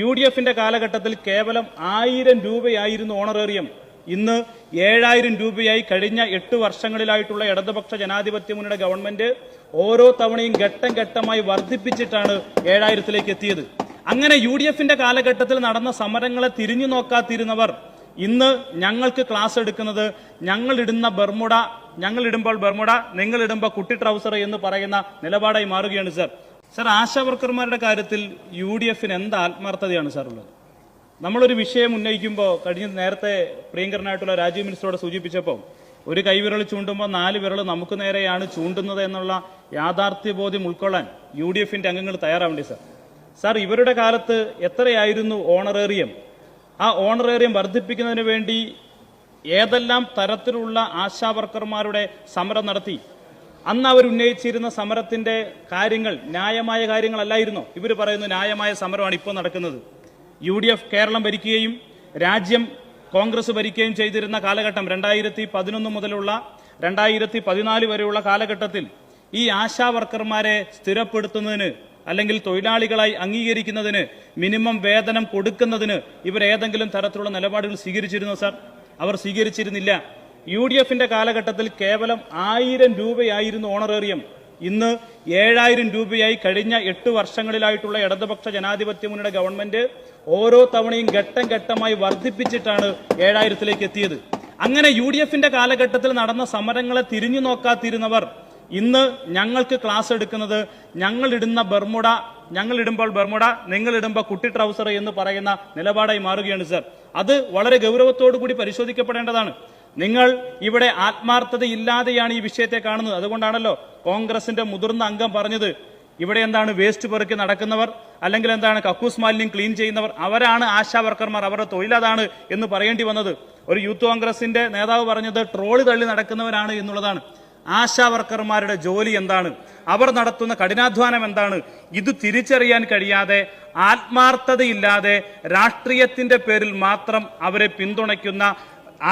U D എഫിന്റെ കാലഘട്ടത്തിൽ കേവലം ആയിരം രൂപയായിരുന്നു ഓണറേറിയം. ഇന്ന് ഏഴായിരം രൂപയായി കഴിഞ്ഞ എട്ട് വർഷങ്ങളിലായിട്ടുള്ള ഇടതുപക്ഷ ജനാധിപത്യ മുന്നണിയുടെ ഗവൺമെന്റ് ഓരോ തവണയും ഘട്ടം ഘട്ടമായി വർദ്ധിപ്പിച്ചിട്ടാണ് ഏഴായിരത്തിലേക്ക് എത്തിയത്. അങ്ങനെ യു ഡി എഫിന്റെ കാലഘട്ടത്തിൽ നടന്ന സമരങ്ങളെ തിരിഞ്ഞു നോക്കാതിരുന്നവർ ഇന്ന് ഞങ്ങൾക്ക് ക്ലാസ് എടുക്കുന്നത് ഞങ്ങൾ ഇടുന്ന ബർമുട ഞങ്ങൾ ഇടുമ്പോൾ ബർമുട നിങ്ങൾ ഇടുമ്പോൾ കുട്ടി ട്രൗസർ എന്ന് പറയുന്ന നിലപാടായി മാറുകയാണ് സർ. സർ ആശാ വർക്കർമാരുടെ കാര്യത്തിൽ യു ഡി എഫിന് എന്ത് ആത്മാർത്ഥതയാണ് സാർ ഉള്ളത്? നമ്മളൊരു വിഷയം ഉന്നയിക്കുമ്പോൾ കഴിഞ്ഞ നേരത്തെ പ്രിയങ്കരനായിട്ടുള്ള രാജീവ് മിനിസ്റ്ററോട് സൂചിപ്പിച്ചപ്പോൾ ഒരു കൈവിരൽ ചൂണ്ടുമ്പോൾ നാല് വിരൽ നമുക്ക് നേരെയാണ് ചൂണ്ടുന്നത് എന്നുള്ള യാഥാർത്ഥ്യബോധ്യം ഉൾക്കൊള്ളാൻ യു ഡി എഫിന്റെ അംഗങ്ങൾ തയ്യാറാവേണ്ടി സാർ? സാർ ഇവരുടെ കാലത്ത് എത്രയായിരുന്നു ഓണറേറിയം? ആ ഓണറേറിയം വർദ്ധിപ്പിക്കുന്നതിന് വേണ്ടി ഏതെല്ലാം തരത്തിലുള്ള ആശാ വർക്കർമാരുടെ സമരം നടത്തി അന്ന് അവർ ഉന്നയിച്ചിരുന്ന സമരത്തിന്റെ കാര്യങ്ങൾ ന്യായമായ കാര്യങ്ങളല്ലായിരുന്നു? ഇവർ പറയുന്നു ന്യായമായ സമരമാണ് ഇപ്പോൾ നടക്കുന്നത്. യു ഡി എഫ് കേരളം ഭരിക്കുകയും രാജ്യം കോൺഗ്രസ് ഭരിക്കുകയും ചെയ്തിരുന്ന കാലഘട്ടം രണ്ടായിരത്തി പതിനൊന്ന് മുതലുള്ള രണ്ടായിരത്തി പതിനാല് വരെയുള്ള കാലഘട്ടത്തിൽ ഈ ആശാ വർക്കർമാരെ സ്ഥിരപ്പെടുത്തുന്നതിന് അല്ലെങ്കിൽ തൊഴിലാളികളായി അംഗീകരിക്കുന്നതിന് മിനിമം വേതനം കൊടുക്കുന്നതിന് ഇവർ ഏതെങ്കിലും തരത്തിലുള്ള നിലപാടുകൾ സ്വീകരിച്ചിരുന്നോ സാർ? അവർ സ്വീകരിച്ചിരുന്നില്ല. യു ഡി എഫിന്റെ കാലഘട്ടത്തിൽ കേവലം ആയിരം രൂപയായിരുന്നു ഓണറേറിയം. ഇന്ന് ഏഴായിരം രൂപയായി കഴിഞ്ഞ എട്ട് വർഷങ്ങളിലായിട്ടുള്ള ഇടതുപക്ഷ ജനാധിപത്യ മുന്നണിയുടെ ഗവൺമെന്റ് ഓരോ തവണയും ഘട്ടം ഘട്ടമായി വർദ്ധിപ്പിച്ചിട്ടാണ് ഏഴായിരത്തിലേക്ക് എത്തിയത്. അങ്ങനെ യു ഡി എഫിന്റെ കാലഘട്ടത്തിൽ നടന്ന സമരങ്ങളെ തിരിഞ്ഞു നോക്കാതിരുന്നവർ ഇന്ന് ഞങ്ങൾക്ക് ക്ലാസ് എടുക്കുന്നത് ഞങ്ങൾ ഇടുന്ന ബർമുട ഞങ്ങൾ ഇടുമ്പോൾ ബർമുട നിങ്ങൾ ഇടുമ്പോൾ കുട്ടി ട്രൗസർ എന്ന് പറയുന്ന നിലപാടായി മാറുകയാണ് സർ. അത് വളരെ ഗൗരവത്തോടു കൂടി പരിശോധിക്കപ്പെടേണ്ടതാണ്. നിങ്ങൾ ഇവിടെ ആത്മാർത്ഥതയില്ലാതെയാണ് ഈ വിഷയത്തെ കാണുന്നത്. അതുകൊണ്ടാണല്ലോ കോൺഗ്രസിന്റെ മുതിർന്ന അംഗം പറഞ്ഞത് ഇവിടെ എന്താണ് വേസ്റ്റ് പെറുക്കി നടക്കുന്നവർ അല്ലെങ്കിൽ എന്താണ് കക്കൂസ് മാലിന്യം ക്ലീൻ ചെയ്യുന്നവർ അവരാണ് ആശാ വർക്കർമാർ അവരുടെ തൊഴിലതാണ് എന്ന് പറയേണ്ടി വന്നത്. ഒരു യൂത്ത് കോൺഗ്രസിന്റെ നേതാവ് പറഞ്ഞത് ട്രോളി തള്ളി നടക്കുന്നവരാണ് എന്നുള്ളതാണ്. ആശാ വർക്കർമാരുടെ ജോലി എന്താണ്? അവർ നടത്തുന്ന കഠിനാധ്വാനം എന്താണ്? ഇത് തിരിച്ചറിയാൻ കഴിയാതെ ആത്മാർത്ഥതയില്ലാതെ രാഷ്ട്രീയത്തിന്റെ പേരിൽ മാത്രം അവരെ പിന്തുണയ്ക്കുന്ന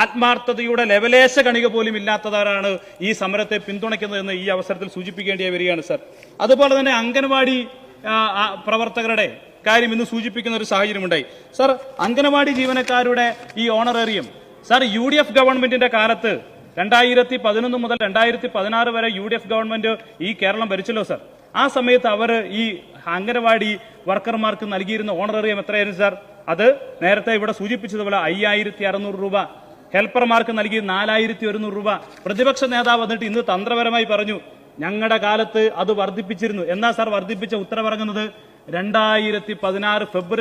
ആത്മാർത്ഥതയുടെ ലെവലേശ കണിക പോലും ഇല്ലാത്തവരാണ് ഈ സമരത്തെ പിന്തുണയ്ക്കുന്നതെന്ന് ഈ അവസരത്തിൽ സൂചിപ്പിക്കേണ്ടി വരികയാണ് സർ. അതുപോലെ തന്നെ അംഗൻവാടി പ്രവർത്തകരുടെ കാര്യം ഇന്ന് സൂചിപ്പിക്കുന്ന ഒരു സാഹചര്യമുണ്ടായി. സർ അംഗനവാടി ജീവനക്കാരുടെ ഈ honorarium sir U D F ഗവൺമെന്റിന്റെ കാലത്ത് രണ്ടായിരത്തി പതിനൊന്ന് മുതൽ രണ്ടായിരത്തി പതിനാറ് വരെ യു ഡി എഫ് ഗവൺമെന്റ് ഈ കേരളം ഭരിച്ചല്ലോ സർ. ആ സമയത്ത് അവർ ഈ അംഗനവാടി വർക്കർമാർക്ക് നൽകിയിരുന്ന ഓണറേറിയം എത്രയായിരുന്നു സാർ? അത് നേരത്തെ ഇവിടെ സൂചിപ്പിച്ചതുപോലെ അയ്യായിരത്തി അറുന്നൂറ് രൂപ ഹെൽപ്പർമാർക്ക് നൽകി നാലായിരത്തി ഒരുന്നൂറ് രൂപ. പ്രതിപക്ഷ നേതാവ് വന്നിട്ട് ഇന്ന് തന്ത്രപരമായി പറഞ്ഞു ഞങ്ങളുടെ കാലത്ത് അത് വർദ്ധിപ്പിച്ചിരുന്നു. എന്നാ സാർ വർദ്ധിപ്പിച്ച ഉത്തരവിറങ്ങുന്നത് രണ്ടായിരത്തി പതിനാറ് ഫെബ്രുവരി